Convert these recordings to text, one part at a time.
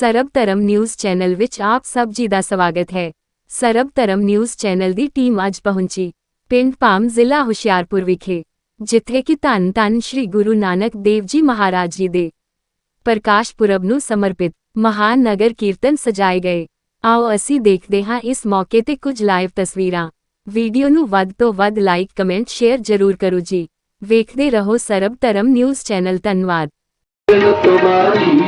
सरब तरम news channel which आप सब जी का स्वागत है सरब तरम न्यूज चैनल की टीम अज पहुंची पिंड पाम जिला होशियारपुर विखे जिथे कि धन धन श्री गुरु नानक देव जी महाराज जी दे प्रकाश पुरब न समर्पित महान नगर कीर्तन सजाए गए आओ असी देखते हाँ इस मौके ते कुछ लाइव तस्वीर वीडियो नु तो वद लाइक कमेंट शेयर जरूर करो जी वेखते रहो सरब तरम न्यूज चैनल धनवाद तुम्हारी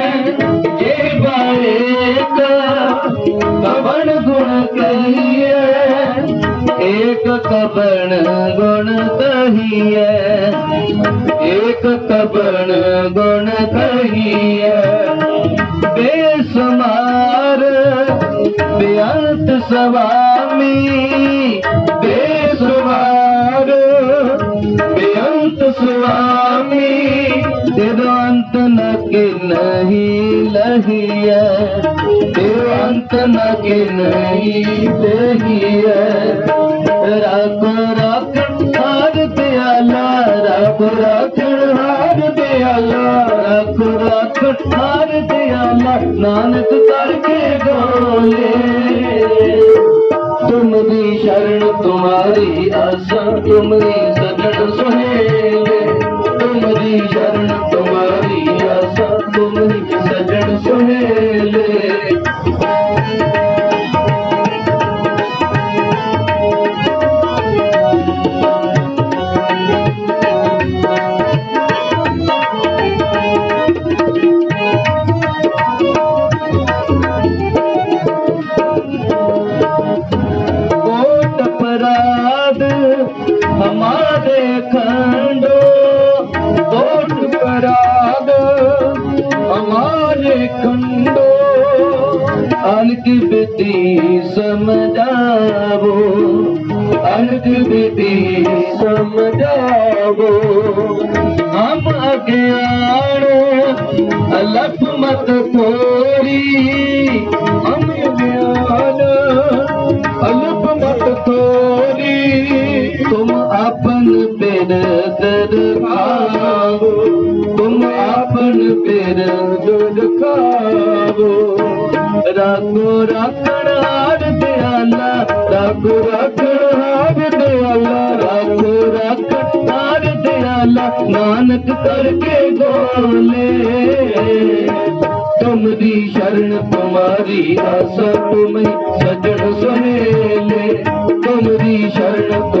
एक कबण गुण है एक कबण गुण है बेसमार बेअंत स्वामी बेसुमार बेअंत स्वामी दिवंत न कि नहीं लहिए दिवंत न कि नहीं लहिए दया खण नान शरण कुमारी तुमरी सदट सु अल मत थोरी ज्ञानो अल मत थोरी तुम पेर दरखाओ तुम पेर जो रा दया राखो रात मानक शरण तमारी सजड़े तुम जी शरण